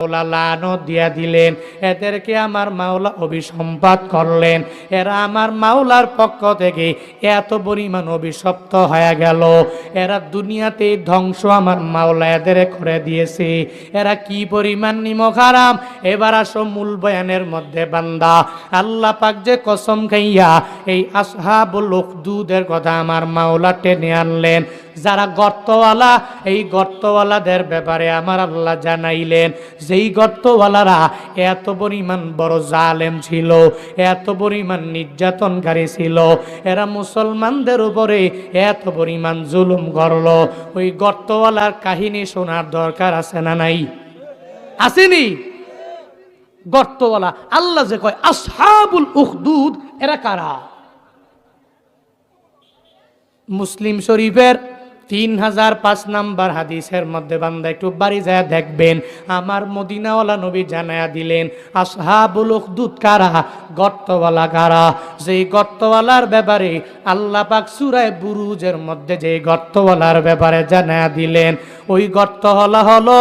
মাওলা লানত দিয়া দিলেন। এদেরকে আমার মাওলা অভিসম্পাদ করলেন। এরা আমার মাওলার পক্ষ থেকে এত পরিমাণ অভিশপ্ত হয়ে গেল। এরা দুনিয়াতে ধ্বংস আমার মাওলা এদের করে দিয়েছে। এরা কি পরিমাণ নিমক হারাম এবার আসো মূল বয়ানের মধ্যে বান্দা। আল্লাহ পাক যে কসম খাইয়া এই আসহাবুল উখদুদের কথা আমার মাওলা টেনে আনলেন। যারা গর্তওয়ালা, এই গর্তওয়ালাদের ব্যাপারে আমার আল্লাহ জানাইলেন, যেই গর্তওয়ালারা এত পরিমাণ বড় জালেম ছিল, এত পরিমাণ নির্যাতনকারী ছিল, এরা মুসলমানদের উপরে এত পরিমাণ জুলুম করল। ওই গর্তওয়ালার কাহিনী শোনার দরকার আছে না নাই? আসেনি? গর্তওয়ালা, আল্লাহ যে কয়, আসহাবুল উখদুদ, এরা কারা? মুসলিম শরীফের তিন হাজার পাঁচ নাম্বার হাদিসের মধ্যে বান্দা একটু বাড়ি যায় দেখবেন, আমার মদিনাওয়ালা নবী জানায়া দিলেন, আসহাবুল উখদুদ কারা? গর্তওয়ালা কারা? যেই গর্তওয়ালার ব্যাপারে আল্লাহ পাক সুরায় বুরুজের মধ্যে যেই গর্তওয়ালার ব্যাপারে জানায়া দিলেন ওই গর্ত হলা হলো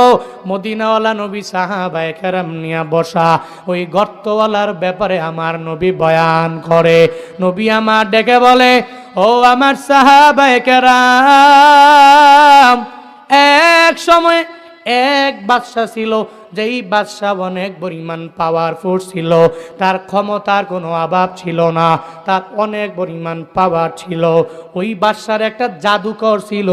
মদিনাওয়ালা নবী সাহাবায় কেরাম নিয়া বসা। ওই গর্তওয়ালার ব্যাপারে আমার নবী বয়ান করে। নবী আমার ডেকে বলে, ও আমার সাহাবায় কেরাম, এক সময় এক বাদশা ছিল যেই বাদশাহ অনেক পরিমাণ পাওয়ারফুল ছিল, তার ক্ষমতার কোনো অভাব ছিল না, তার অনেক পরিমাণ পাওয়ার ছিল। ওই বাদশার একটা জাদুকর ছিল,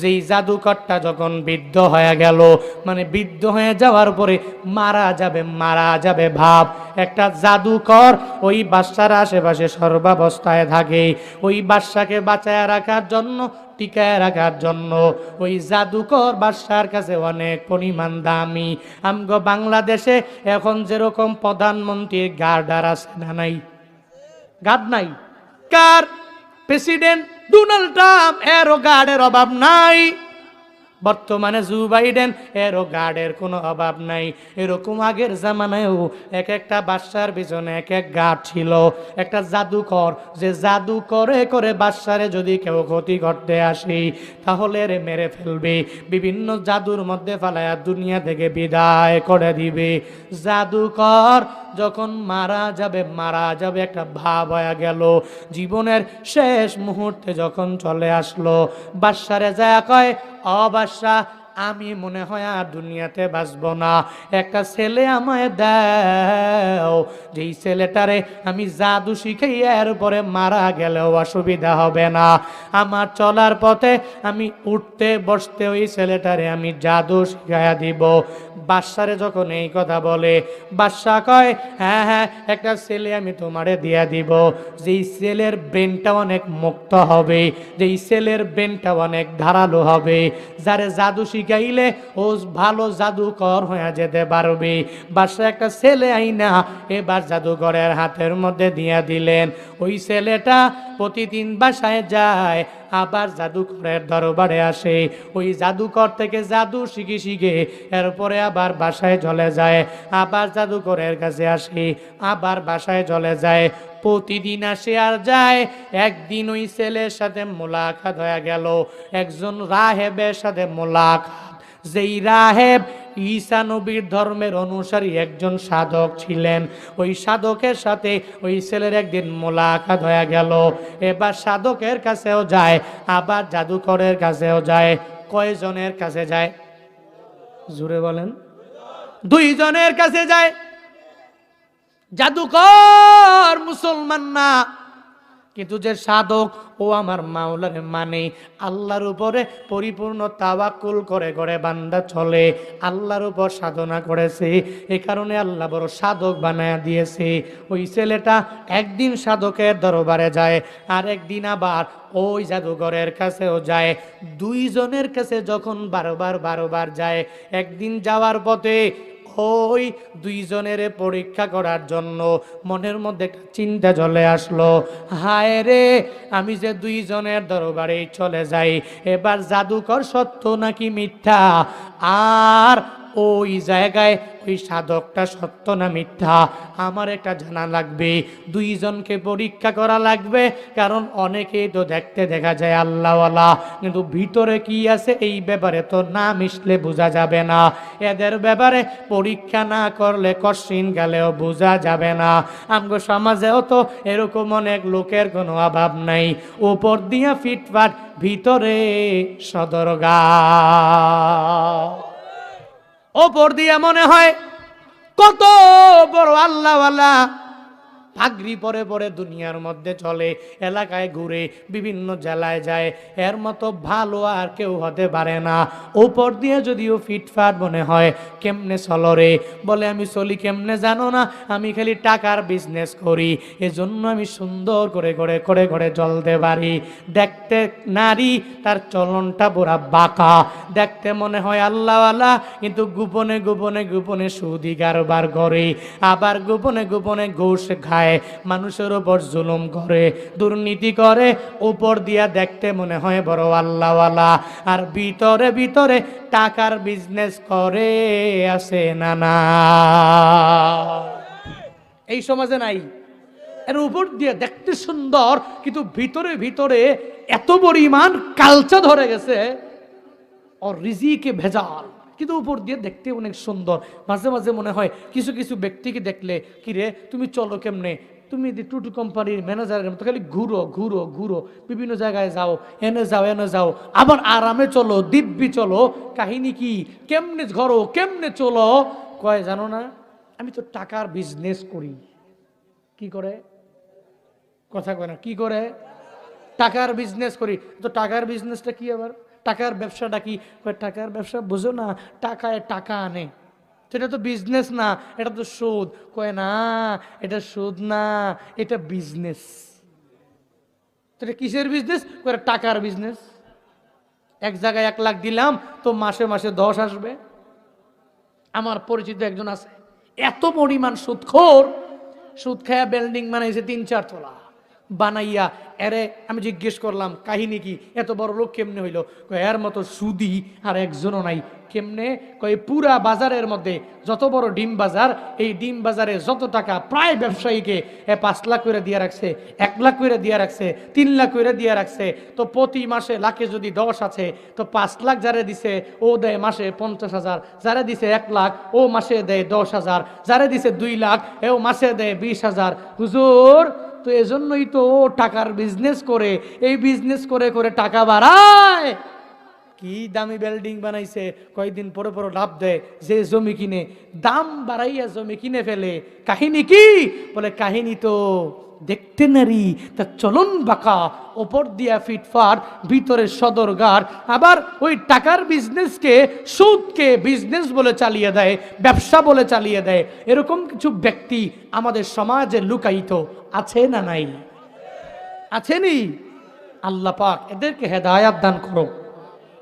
যেই জাদুকরটা যখন বৃদ্ধ হয়ে গেল মানে বৃদ্ধ হয়ে যাওয়ার পরে মারা যাবে মারা যাবে ভাব। একটা জাদুকর ওই বাদশার আশেপাশে সর্বাবস্থায় থাকে। ওই বাদশাকে বাঁচায় রাখার জন্য টিকায় রাখার জন্য। ওই জাদুকর বাদশার কাছে অনেক পরিমাণ দামি। আমগো বাংলাদেশে এখন যেরকম প্রধানমন্ত্রীর গার্ডার আছে না নাই? গার্ড নাই? কার? প্রেসিডেন্ট ডোনাল্ড ট্রাম্প, এরও গার্ডের অভাব নাই। বর্তমানে জু বাইডেন, এরও গার্ডের কোনো অভাব নাই। এরকম আগের জামানায়ও এক একটা বাদশার পিছনে এক এক গার্ড ছিল। একটা জাদুকর, যে জাদু করে করে বাদশারে যদি কেউ ক্ষতি করতে আসে, তাহলে রে মেরে ফেলবে। বিভিন্ন জাদুর মধ্যে ফালায়া দুনিয়া থেকে বিদায় করে দিবে। জাদুকর যখন মারা যাবে মারা যাবে একটা ভাব হয়ে গেল। জীবনের শেষ মুহূর্তে যখন চলে আসলো, বাদশারে যায় কয় অবাসা আমি মনে হয় আর দুনিয়াতে বাঁচব না। একটা ছেলে আমায় দাও, যেই ছেলেটারে আমি জাদু শিখাই এর পরে মারা গেলেও অসুবিধা হবে না। আমার চলার পথে আমি উঠতে বসতে ওই ছেলেটারে আমি জাদু শিখাইয়া দিব। বাদশারে যখন এই কথা বলে, বাদশা কয় হ্যাঁ হ্যাঁ একটা ছেলে আমি তোমারে দিয়া দিব। যেই ছেলের ব্রেনটা অনেক মুক্ত হবে, যেই ছেলের ব্রেনটা অনেক ধারালো হবে, যারে জাদু শিখাইলে ও ভালো জাদুকর হয়ে যেতে পারবে। বাসা একটা ছেলে আইনা এবার জাদুকরের হাতের মধ্যে দিয়া দিলেন। ওই ছেলেটা প্রতিদিন বাসায় যায়, আবার জাদুকরের দরবারে আসে। ওই জাদুকর থেকে জাদু শিখে শিখে এরপরে আবার বাসায় চলে যায়, আবার জাদুকরের কাছে আসে, আবার বাসায় চলে যায়। প্রতিদিন আসে আর যায়। একদিন ওই ছেলের সাথে মোলাকাত হয়ে গেল। একজন রাহেবের সাথে মোলাকাত। যেই রাহেব ঈসা নবীর ধর্মের অনুসারী একজন সাধক ছিলেন। ওই সাধকের সাথে ওই ছেলের একদিন মোলাকাত হয়ে গেল। এবার সাধকের কাছেও যায়, আবার জাদুকরের কাছেও যায়, কয়জনের কাছে যায়? জুড়ে বলেন। দুইজনের কাছে যায়। জাদুকর মুসলমান না। কিন্তু যে সাধক, ও আমার মাওলারে মানে আল্লাহর উপরে পরিপূর্ণ তাওয়াক্কুল করে করে বান্দা চলে, আল্লাহর উপর সাধনা করেছে এই কারণে আল্লাহ বড় সাধক বানায় দিয়েছে। ওই ছেলেটা একদিন সাধকের দরবারে যায় আর একদিন আবার ওই জাদুঘরের কাছেও যায়। দুইজনের কাছে যখন বারবার বারবার যায়, একদিন যাওয়ার পথে ওই দুইজনের পরীক্ষা করার জন্য। মনের মধ্যে একটা চিন্তা চলে আসলো। হায় রে, আমি যে দুইজনের দরবারে চলে যাই, এবার জাদুকর সত্য নাকি মিথ্যা? আর ওই জায়গায় ওই সাধকটা সত্য না মিথ্যা? আমার একটা জানা লাগবে। দুইজনকে পরীক্ষা করা লাগবে। কারণ অনেকেই তো দেখতে দেখা যায় আল্লাহওয়ালা। কিন্তু ভিতরে কি আছে এই ব্যাপারে তো না মিশলে বোঝা যাবে না। এদের ব্যাপারে পরীক্ষা না করলে কশিন গেলেও বোঝা যাবে না। আমগো সমাজেও তো এরকম অনেক লোকের কোনো অভাব নাই। উপর দিয়া ফিটফাট, ভিতরে সদরগা ওপর দিয়ে মনে হয় কত বড় আল্লাহওয়ালা পাগড়ি পরে পরে দুনিয়ার মধ্যে চলে, এলাকায় ঘুরে বিভিন্ন জেলায় যায়। এর মতো ভালো আর কেউ হতে পারে না। উপর দিয়ে যদিও ফিটফাট মনে হয়, কেমনে চলরে? বলে, আমি চলি কেমনে জানো না? আমি খালি টাকার বিজনেস করি। এজন্য আমি সুন্দর করে করে করে করে চলতে পারি। দেখতে নারী, তার চলনটা পুরা বাঁকা। দেখতে মনে হয় আল্লাহওয়ালা, কিন্তু গোপনে গোপনে গোপনে সুদি কারবার করে। আবার গোপনে গোপনে ঘুষ খায়। মানুষের ওপর জুলুম করে, দুর্নীতি করে, উপর দিয়া দেখতে মনে হয় বড় আল্লাহওয়ালা। আর ভিতরে ভিতরে টাকার বিজনেস করে, আছে না না? এই সমাজে নাই। এর উপর দিয়ে দেখতে সুন্দর, কিন্তু ভিতরে ভিতরে এত পরিমাণ কালচা ধরে গেছে ও রিজিকে ভেজাল। কিন্তু উপর দিয়ে দেখতে অনেক সুন্দর। মাঝে মাঝে মনে হয় কিছু কিছু ব্যক্তিকে দেখলে, কি রে, তুমি চলো কেমনে? তুমি যদি টুটু কোম্পানির ম্যানেজারের মতো খালি ঘুরো ঘুরো ঘুরো, বিভিন্ন জায়গায় যাও, এনে যাও এনে যাও, আবার আরামে চলো, দিব্যি চলো, কাহিনী কি? কেমনে ঘরো, কেমনে চলো? কয়, জানো না, আমি তো টাকার বিজনেস করি। কি করে? কথা কয় না, কি করে? টাকার বিজনেস করি। তো টাকার বিজনেসটা কি আবার? টাকার ব্যবসাটা কি? টাকার ব্যবসা বুঝো না, টাকায় টাকা আনে। সেটা তো বিজনেস না, এটা তো সুদ। কয়, না, এটা সুদ না, এটা বিজনেস এটা কিসের বিজনেস টাকার বিজনেস এক জায়গায় এক লাখ দিলাম, তো মাসে মাসে দশ আসবে। আমার পরিচিত একজন আছে, এত পরিমাণ সুদখোর, সুদ খায়া বিল্ডিং বানাইছে তিন চার তলা। বানাইয়া, এরে, আমি জিজ্ঞেস করলাম, কাহিনী কি? এত বড় লোক কেমনে হইল? এর মতো সুদি আর একজনও নাই। কেমনে? কয়, পুরা বাজারের মধ্যে যত বড় ডিম বাজার, এই ডিম বাজারে যত টাকা প্রায় ব্যবসায়ীকে এ পাঁচ লাখ করে দিয়ে রাখছে, এক লাখ করে দিয়ে রাখছে, তিন লাখ করে দিয়ে রাখছে, তো প্রতি মাসে লাখে যদি দশ আছে, তো পাঁচ লাখ যারা দিছে, ও দেয় মাসে পঞ্চাশ হাজার, যারা দিছে এক লাখ, ও মাসে দেয় দশ হাজার, যারা দিছে দুই লাখ, এও মাসে দেয় বিশ হাজার। হুজুর তো এজন্যই তো ও টাকার বিজনেস করে এই বিজনেস করে করে টাকা বাড়ায়। কি দামি বিল্ডিং বানাইছে কয়েকদিন পরে পরে লাভ দেয়, যে জমি কিনে, দাম বাড়াইয়া জমি কিনে ফেলে, কাহিনী কি? বলে, কাহিনী তো দেখতে নারী তার চলন বাঁকা, ওপর দিয়া ফিটফাট, ভিতরে সদরগার আবার ওই টাকার বিজনেসকে সুদকে বিজনেস বলে চালিয়ে দেয়, ব্যবসা বলে চালিয়ে দেয়, এরকম কিছু ব্যক্তি আমাদের সমাজে লুকায়িত আছে না নাই? আছেনি আল্লাহ পাক এদেরকে হেদায়াত দান করো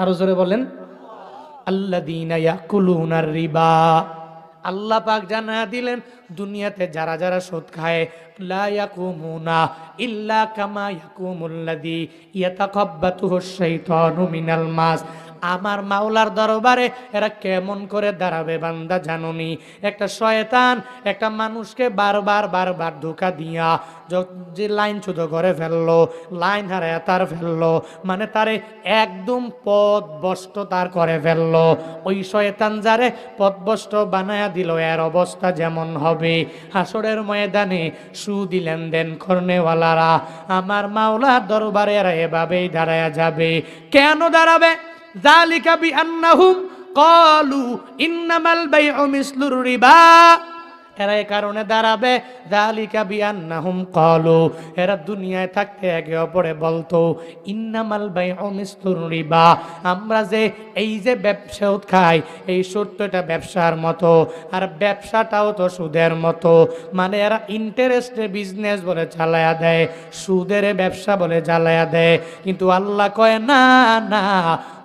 আরও জোরে বলেন। আল্লাদিনা ইয়াকুলুনার রিবা। আল্লাহ পাক জানা দিলেন দুনিয়াতে যারা যারা সুদ খায় ইল্লা আমার মাওলার দরবারে এরা কেমন করে দাঁড়াবে বান্দা জানুনি? একটা শয়তান একটা মানুষকে বারবার বারবার ধোকা দিয়া য- লাইন ছুতো করে ফেলল, লাইন হারায় তার ফেলল মানে তারে একদম পথ বষ্ট তার করে ফেলল। ওই শয়তান যারে পথবষ্ট বানায়া দিল, এর অবস্থা যেমন হবে হবে। হাসরের ময়দানে সুদি লেনদেন করনেওয়ালারা। আমার মাওলার দরবারে এভাবেই দাঁড়ায়া যাবে। কেন দাঁড়াবে? জালিকা বি আন্নাহুম কলু ইন্নামাল বাই মিসলুর রিবা। এরা এ কারণে দাঁড়াবে। দালিকা বিয়ান্নাহুম কলু এরা দুনিয়ায় থাকতে একে অপরে বলতো, ইন্নামাল বাই অমিস্তুর রিবা। আমরা যে এই যে ব্যবসা খাই, এই সত্যটা ব্যবসার মতো, আর ব্যবসাটাও তো সুদের মতো। মানে এরা ইন্টারেস্টে বিজনেস বলে চালায়া দেয়, সুদের ব্যবসা বলে জ্বালায়া দেয়। কিন্তু আল্লাহ কয়, না না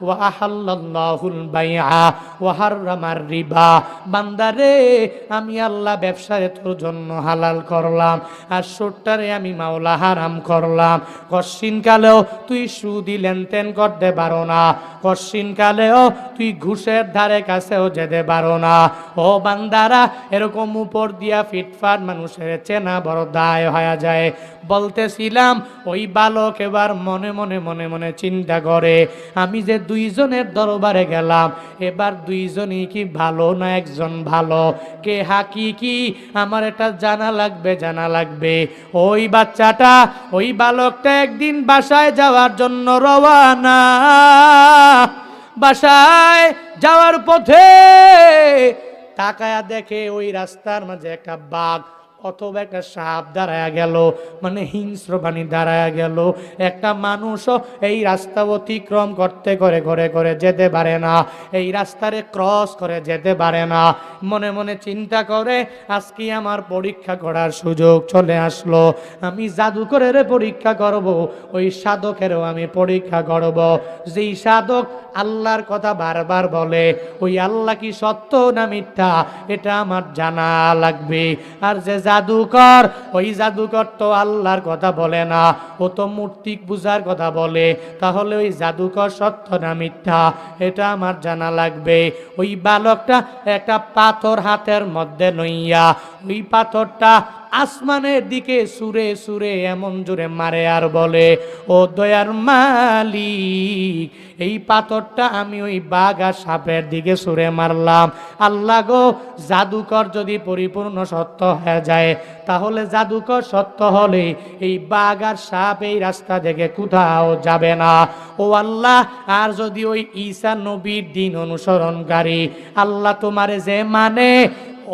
ওয়াহাল্লাহুল বাইআ ওয়াহাররামার রিবা। বান্দারে আমি আল্লাহ ব্যবসায় তোর জন্য হালাল করলাম, আর সুদটারে আমি মাওলা হারাম করলাম। কশিন কালেও তুই সুদি লেনদেন করতে পারো না। কশিন কালেও তুই ঘুষের ধারে কাছেও যেতে পারো না। ও বান্দারা, এরকম উপর দিয়া ফিটফাট মানুষের চেনা বড় দায় হয়ে যায়। বলতেছিলাম, ওই বালক এবার মনে মনে মনে মনে চিন্তা করে, আমি যে দুইজনের দরবারে গেলাম, এবার দুইজনই কি ভালো না একজন ভালো? কে হাকি কি আমার এটা জানা লাগবে জানা লাগবে। ওই বাচ্চাটা, ওই বালকটা একদিন বাসায় যাওয়ার জন্য রওয়ানা। বাসায় যাওয়ার পথে তাকায়া দেখে ওই রাস্তার মাঝে একটা বাঘ। অথবা একটা সাপ দাঁড়ায়া গেল মানে হিংস্র প্রাণী দাঁড়ায়া গেল। একটা মানুষও এই রাস্তা অতিক্রম করতে করে করে করে যেতে পারে না। এই রাস্তারে ক্রস করে যেতে পারে না। মনে মনে চিন্তা করে, আজকে আমার পরীক্ষা করার সুযোগ চলে আসলো। আমি জাদুকরের পরীক্ষা করব, ওই সাধকেরও আমি পরীক্ষা করব। যেই সাধক আল্লাহর কথা বারবার বলে, ওই আল্লাহ কি সত্য না মিথ্যা, এটা আমার জানা লাগবে। আর যে জাদুকর, ওই জাদুকর তো আল্লাহর কথা বলে না, ও তো মূর্তিক পূজার কথা বলে, তাহলে ওই জাদুকর সত্য না মিথ্যা? এটা আমার জানা লাগবে। ওই বালকটা একটা পাথর হাতের মধ্যে লইয়া, ওই পাথরটা আসমানের দিকে সুরে সুরে এমন জোরে মারে আর বলে, ও দয়ার মালিক, এই পাথরটা আমি ওই বাঘ আর সাপের দিকে সুরে মারলাম। আল্লাহ গো, জাদুকর যদি পরিপূর্ণ সত্য হয়ে যায়, তাহলে জাদুকর সত্য হলে এই বাঘ আর সাপ এই রাস্তা থেকে কোথাও যাবে না। ও আল্লাহ, আর যদি ওই ঈসা নবীর দিন অনুসরণকারী, আল্লাহ তোমারে যে মানে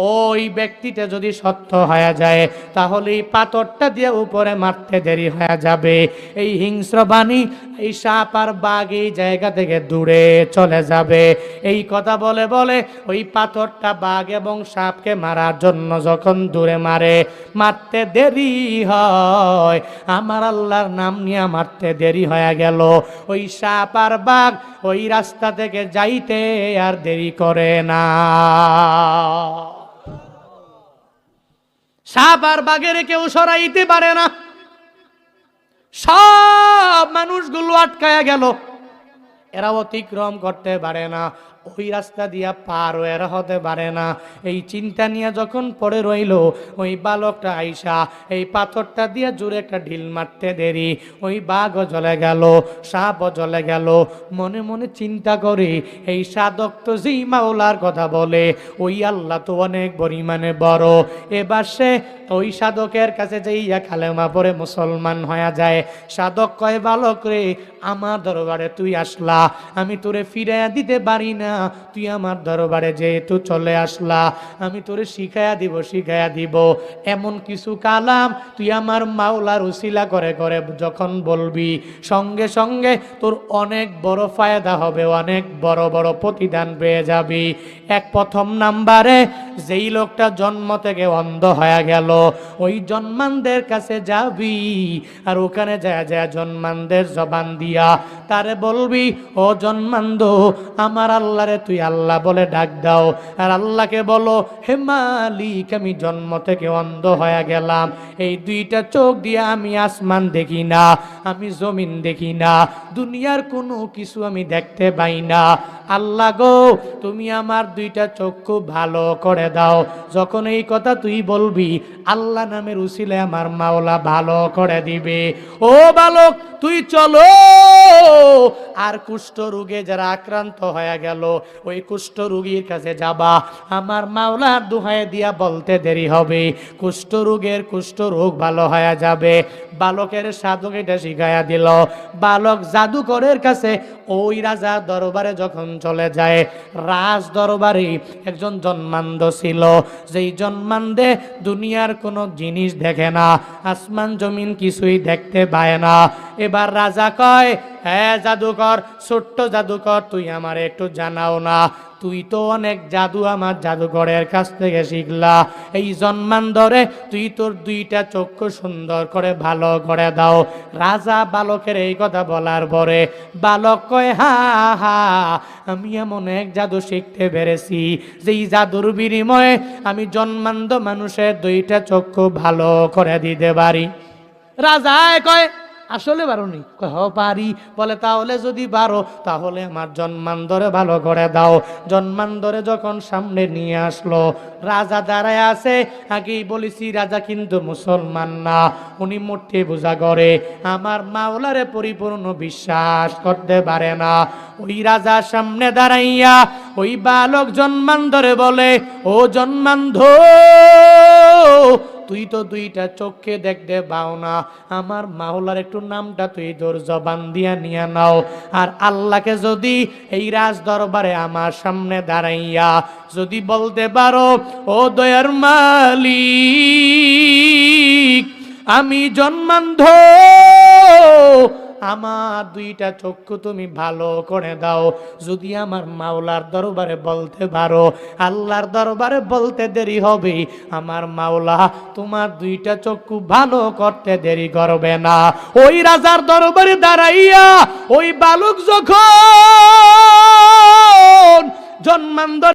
ওই ব্যক্তিটা যদি সত্য হয়ে যায়, তাহলে এই পাথরটা দিয়ে উপরে মারতে দেরি হয়ে যাবে। এই হিংস্র বাণী এই সাপ আর বাঘ এই জায়গা থেকে দূরে চলে যাবে। এই কথা বলে বলে ওই পাথরটা বাঘ এবং সাপকে মারার জন্য যখন দূরে মারে, মারতে দেরি হয়। আমার আল্লাহর নাম নিয়ে মারতে দেরি হয়ে গেল। ওই সাপ আর বাঘ ওই রাস্তা থেকে যাইতে আর দেরি করে না। সাপ আর বাঘের কেউ সরাইতে পারে না। সব মানুষগুলো আটকায়া গেল। এরা অতিক্রম করতে পারে না। ওই রাস্তা দিয়া পার এরা হতে পারে না। এই চিন্তা নিয়ে যখন পড়ে রইল, ওই বালকটা আইসা এই পাথরটা দিয়ে জোরে একটা ঢিল মারতে দেরি। ওই বাঘও জ্বলে গেল, সাপও জ্বলে গেল। মনে মনে চিন্তা করে এই সাধক তো যেই মাওলার কথা বলে, ওই আল্লাহ তো অনেক পরিমাণে বড়। এবার সে ওই সাধকের কাছে যে যাইয়া খালেমা পরে মুসলমান হয়ে যায়। সাধক কয়, বালক রে, আমার দরবারে তুই আসলা, আমি তোরে ফিরাইয়া দিতে পারি না। তুই আমার দরবারে যেহেতু চলে আসলা, আমি তোরে শিখাইয়া দিব শিখাইয়া দিব। এমন কিছু কালাম তুই আমার মাওলার উসিলা করে করে যখন বলবি, সঙ্গে সঙ্গে তোর অনেক বড় ফায়দা হবে, অনেক বড় বড় প্রতিদান পেয়ে যাবি। এক প্রথম নাম্বারে যেই লোকটা জন্ম থেকে অন্ধ হয়ে গেল, ওই জন্মানদের কাছে যাবি আর ওখানে যা যা জন্মানদের জবান দিয়া। তারে বলবি, ও জন্মান্দ আমার আল্লাহরে তুই আল্লাহ বলে ডাক দাও। আর আল্লাহকে বলো, হে মালিক, আমি জন্ম থেকে অন্ধ হয়ে গেলাম। এই দুইটা চোখ দিয়ে আমি আসমান দেখি না, আমি জমিন দেখি না, দুনিয়ার কোনো কিছু আমি দেখতে পাই না। আল্লাহ গো, তুমি আমার দুইটা চক্ষু ভালো করে দাও। যখন এই কথা তুই বলবি, আল্লাহ নামের উসিলে আমার মাওলা ভালো করে দিবে। ও বালক, তুই চলো। আর কুষ্ঠ রোগে যারা আক্রান্ত হয়ে গেল ওই কুষ্ঠ রুগীর কাছে যাবা। আমার মাওলার দুহায় দিয়া বলতে দেরি হবে। কুষ্ঠ রোগের কুষ্ঠ রোগ ভালো হয়ে যাবে। বালকের সাধক এটা শিখাইয়া দিল। বালক জাদুকরের কাছে ওই রাজা দরবারে যখন চলে যায়, রাজ দরবারে একজন জন্মান্ধ ছিল। যেই জন্মান্ধে দুনিয়ার কোনো জিনিস দেখে না, আসমান জমিন কিছুই দেখতে পায় না। এবার রাজা কয় হ্যাঁ জাদুকর, ছোট্ট জাদুকর, তুই আমার একটু জানাও না। তুই তো অনেক জাদু আমার জাদুঘরের কাছ থেকে শিখলা। এই জন্মান ধরে তুই তোর দুইটা চক্ষু সুন্দর করে ভালো করে দাও। রাজা বালকের এই কথা বলার পরে বালক কয়, হা হা, আমি এমন এক জাদু শিখতে পেরেছি, যেই জাদুর বিনিময়ে আমি জন্মান্ধ মানুষের দুইটা চক্ষু ভালো করে দিতে পারি। রাজা কয় আসলে কয়, হ পারি। বলে তাহলে যদি পারো তাহলে আমার জন্মান্তরে ভালো করে দাও। জন্মান্তরে যখন সামনে নিয়ে আসলো রাজা দাঁড়ায় আছে। আগেই বলেছি রাজা কিন্তু মুসলমান না। উনি মূর্তি পূজা করে। আমার মাওলারে পরিপূর্ণ বিশ্বাস করতে পারে না। ওই রাজার সামনে দাঁড়াইয়া ওই বালক জন্মান্তরে বলে ও জন্মান্ধ তুই তো দুইটা চোখে দেখতে পাও না। আমার মাওলার একটু নামটা তুই তোর জবান দিয়া নিয়ে নাও। আর আল্লাহকে যদি এই রাজ দরবারে আমার সামনে দাঁড়াইয়া যদি বলতে পারো, ও দয়ার মালিক, আমি জন্মান্ধ আমার দুইটা চক্ষু তুমি ভালো করে দাও। যদি আমার মাওলার দরবারে বলতে পারো, আল্লাহর দরবারে বলতে দেরি হবে। আমার মাওলা, তোমার দুইটা চক্ষু ভালো করতে দেরি করবে না। ওই রাজার দরবারে দাঁড়াইয়া ওই বালক যখন জন্মান্তর